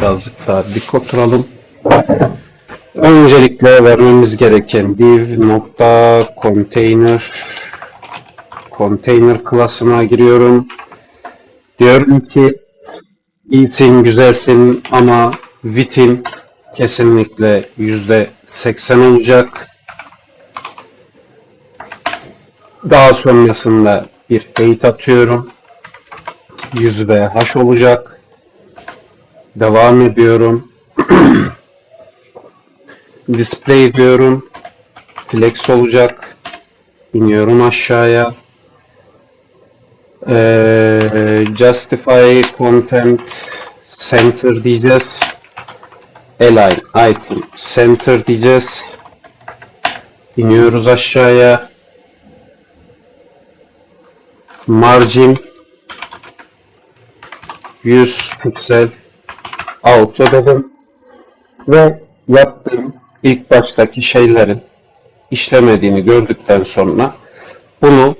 Birazcık daha dik oturalım. Öncelikle vermemiz gereken div nokta container container klasına giriyorum. Diyorum ki iyisin güzelsin ama Vit'in kesinlikle yüzde 80 olacak. Daha sonrasında bir eğit atıyorum. 100 ve H olacak. Devam ediyorum. Display diyorum. Flex olacak. İniyorum aşağıya. Ee, justify content center diyeceğiz. Align item center diyeceğiz. İniyoruz aşağıya. Margin 100 piksel auto dedim. Ve yaptığım ilk baştaki şeylerin işlemediğini gördükten sonra bunu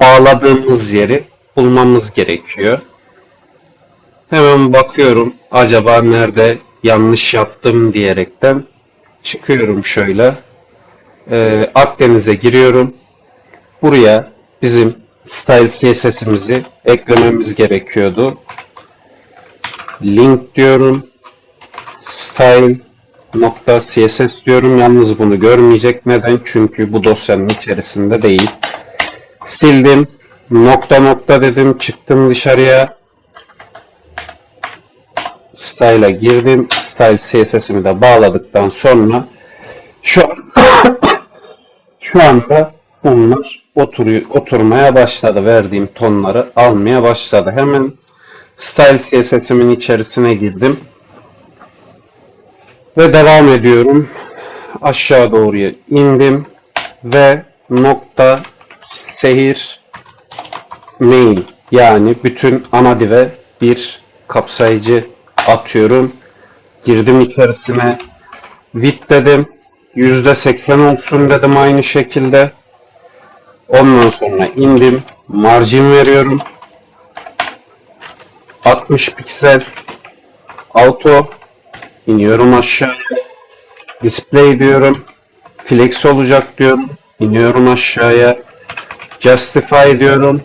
bağladığımız yeri bulmamız gerekiyor. Hemen bakıyorum acaba nerede yanlış yaptım diyerekten çıkıyorum şöyle. Ee, Akdeniz'e giriyorum. Buraya bizim style CSS'imizi eklememiz gerekiyordu. Link diyorum. Style nokta CSS diyorum. Yalnız bunu görmeyecek. Neden? Çünkü bu dosyanın içerisinde değil. Sildim. Nokta nokta dedim. Çıktım dışarıya. Style'a girdim. Style CSS'imi de bağladıktan sonra şu an şu anda bunlar oturuyor, oturmaya başladı. Verdiğim tonları almaya başladı. Hemen Style CSS'imin içerisine girdim. Ve devam ediyorum. Aşağı doğruya indim. Ve nokta sehir main yani bütün ana dive bir kapsayıcı atıyorum. Girdim içerisine. Width dedim. %80 olsun dedim aynı şekilde. Ondan sonra indim. Margin veriyorum. 60 piksel. Auto. İniyorum aşağı. Display diyorum. Flex olacak diyorum. İniyorum aşağıya. Justify diyorum.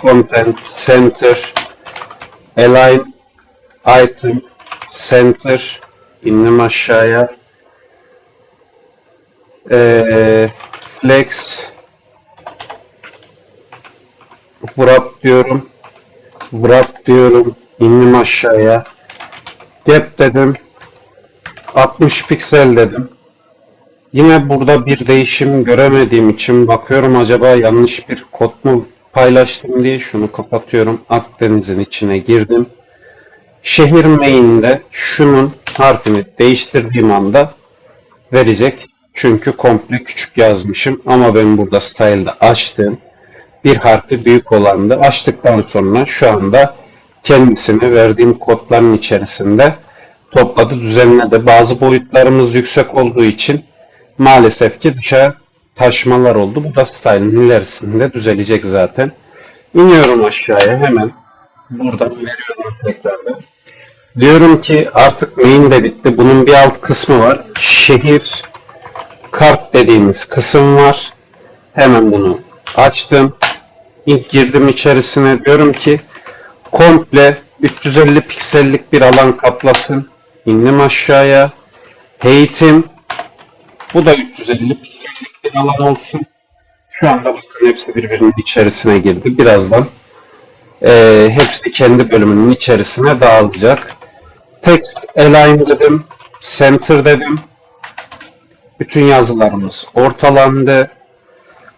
Content Center. Align. Item. Center. İndim aşağıya. Ee, flex. Wrap diyorum. Wrap diyorum. İndim aşağıya. Gap dedim. 60 piksel dedim. Yine burada bir değişim göremediğim için bakıyorum acaba yanlış bir kod mu paylaştım diye şunu kapatıyorum. Akdeniz'in içine girdim. Şehir main'de şunun harfini değiştirdiğim anda verecek. Çünkü komple küçük yazmışım ama ben burada style'da açtım. Bir harfi büyük olandı. Açtıktan sonra şu anda kendisini verdiğim kodların içerisinde topladı, düzenledi. Bazı boyutlarımız yüksek olduğu için maalesef ki dışa taşmalar oldu. Bu da style'ın ilerisinde düzelecek zaten. İniyorum aşağıya hemen. Buradan veriyorum tekrardan. Diyorum ki artık main de bitti. Bunun bir alt kısmı var. Şehir kart dediğimiz kısım var. Hemen bunu açtım. İlk girdim içerisine diyorum ki komple 350 piksellik bir alan kaplasın. İndim aşağıya. Eğitim. Bu da 350 piksellik bir alan olsun. Şu anda bakın hepsi birbirinin içerisine girdi. Birazdan eee, hepsi kendi bölümünün içerisine dağılacak. Text align dedim. Center dedim. Bütün yazılarımız ortalandı.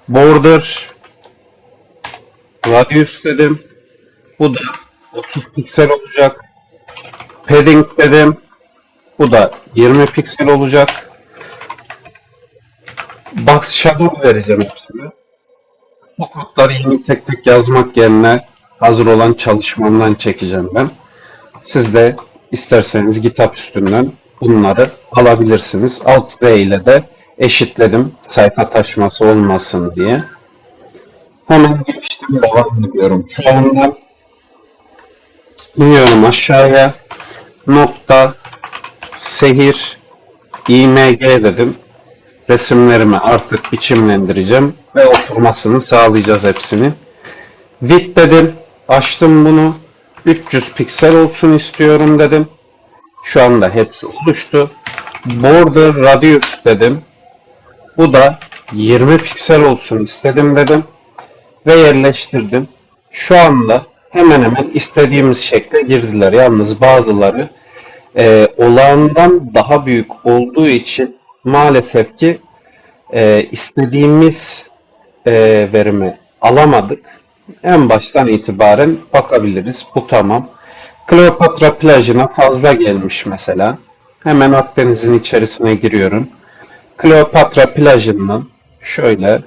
Border radius dedim. Bu da 30 piksel olacak. Padding dedim. Bu da 20 piksel olacak. Box shadow vereceğim hepsine. Bu kodları yeni tek tek yazmak yerine hazır olan çalışmamdan çekeceğim ben. Siz de isterseniz GitHub üstünden bunları alabilirsiniz. Alt Z ile de eşitledim sayfa taşması olmasın diye. Hemen geçtim devam ediyorum. Şu anda iniyorum aşağıya. nokta sehir img dedim. Resimlerimi artık biçimlendireceğim ve oturmasını sağlayacağız hepsini. Width dedim. Açtım bunu. 300 piksel olsun istiyorum dedim. Şu anda hepsi oluştu. Border radius dedim. Bu da 20 piksel olsun istedim dedim. Ve yerleştirdim. Şu anda hemen hemen istediğimiz şekle girdiler. Yalnız bazıları e, olağandan daha büyük olduğu için maalesef ki e, istediğimiz e, verimi alamadık. En baştan itibaren bakabiliriz. Bu tamam. Kleopatra plajına fazla gelmiş mesela. Hemen Akdeniz'in içerisine giriyorum. Kleopatra plajından şöyle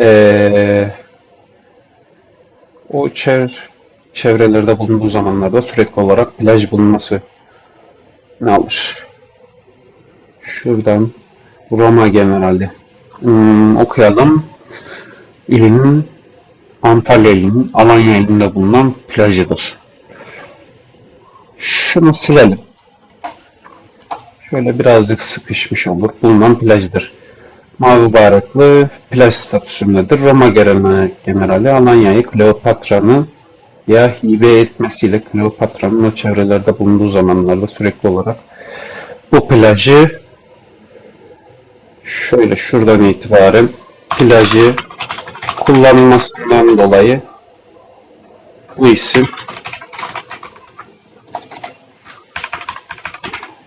eee, o çev çevrelerde bulunduğu zamanlarda sürekli olarak plaj bulunması ne alır? Şuradan Roma Generali Hmm, okuyalım. İlin Antalya ilinin Alanya ilinde bulunan plajıdır. Şunu silelim. Şöyle birazcık sıkışmış olur. Bulunan plajdır. Mavi bayraklı plaj statüsündedir. Roma Generali, Alanya'yı Kleopatra'nın ya hibe etmesiyle Kleopatra'nın o çevrelerde bulunduğu zamanlarda sürekli olarak bu plajı şöyle şuradan itibaren plajı kullanılmasından dolayı bu isim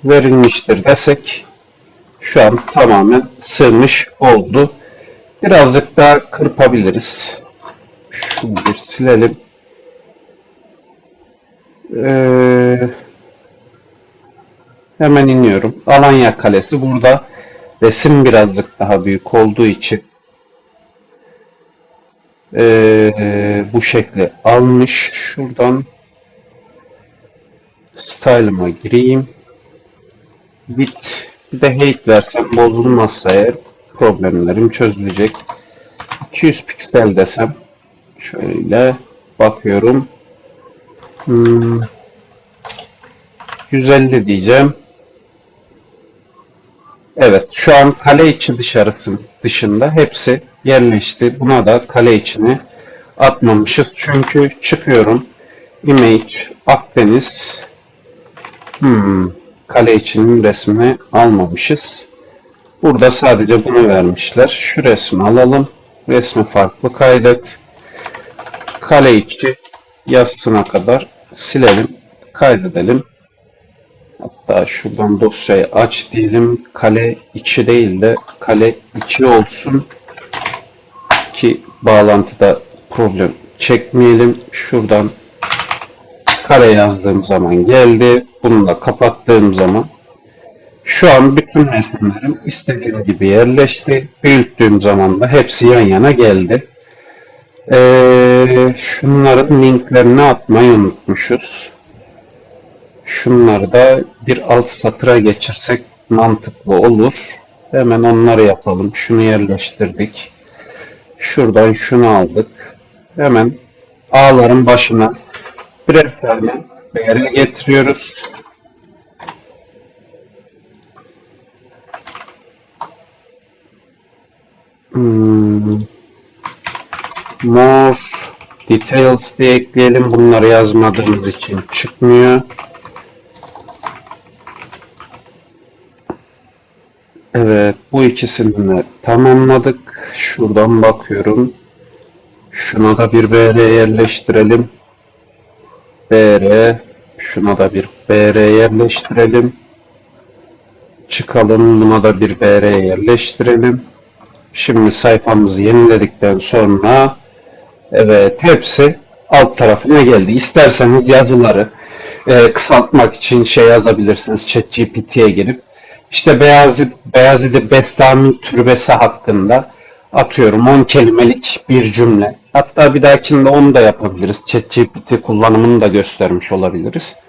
verilmiştir desek şu an tamamen sığmış oldu. Birazcık daha kırpabiliriz. Şunu bir silelim. Ee, hemen iniyorum. Alanya Kalesi burada resim birazcık daha büyük olduğu için ee, bu şekli almış. Şuradan style'ıma gireyim. Bit bir de height versem bozulmazsa eğer problemlerim çözülecek. 200 piksel desem şöyle bakıyorum. Hmm, 150 diyeceğim. Evet, şu an kale içi dışarısı dışında hepsi yerleşti. Buna da kale içine atmamışız. Çünkü çıkıyorum. Image, Akdeniz. Hmm, kale içinin resmini almamışız. Burada sadece bunu vermişler. Şu resmi alalım. Resmi farklı kaydet. Kale içi yazısına kadar silelim. Kaydedelim. Hatta şuradan dosyayı aç diyelim. Kale içi değil de kale içi olsun ki bağlantıda problem çekmeyelim. Şuradan kare yazdığım zaman geldi. Bunu da kapattığım zaman şu an bütün resimlerim istediğim gibi yerleşti. Büyüttüğüm zaman da hepsi yan yana geldi. Ee, şunların linklerini atmayı unutmuşuz. Şunları da bir alt satıra geçirsek mantıklı olur. Hemen onları yapalım. Şunu yerleştirdik. Şuradan şunu aldık. Hemen ağların başına birer tane değerli getiriyoruz. Hmm. More details diye ekleyelim. Bunları yazmadığımız için çıkmıyor. Evet, bu ikisini de tamamladık. Şuradan bakıyorum. Şuna da bir BR yerleştirelim. BR, şuna da bir BR yerleştirelim. Çıkalım, buna da bir BR yerleştirelim. Şimdi sayfamızı yeniledikten sonra evet hepsi alt tarafına geldi. İsterseniz yazıları e, kısaltmak için şey yazabilirsiniz ChatGPT'ye girip işte Beyazıt, Beyazıt Bestami türbesi hakkında atıyorum 10 kelimelik bir cümle. Hatta bir dahakinde onu da yapabiliriz. ChatGPT kullanımını da göstermiş olabiliriz.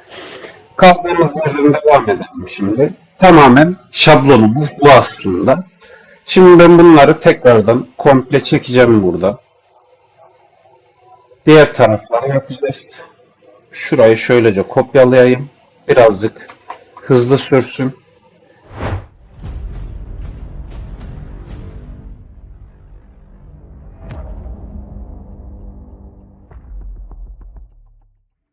Kaldığımız yerden devam edelim şimdi. Tamamen şablonumuz bu aslında. Şimdi ben bunları tekrardan komple çekeceğim burada. Diğer tarafları yapacağız. Şurayı şöylece kopyalayayım. birazcık hızlı sürsün.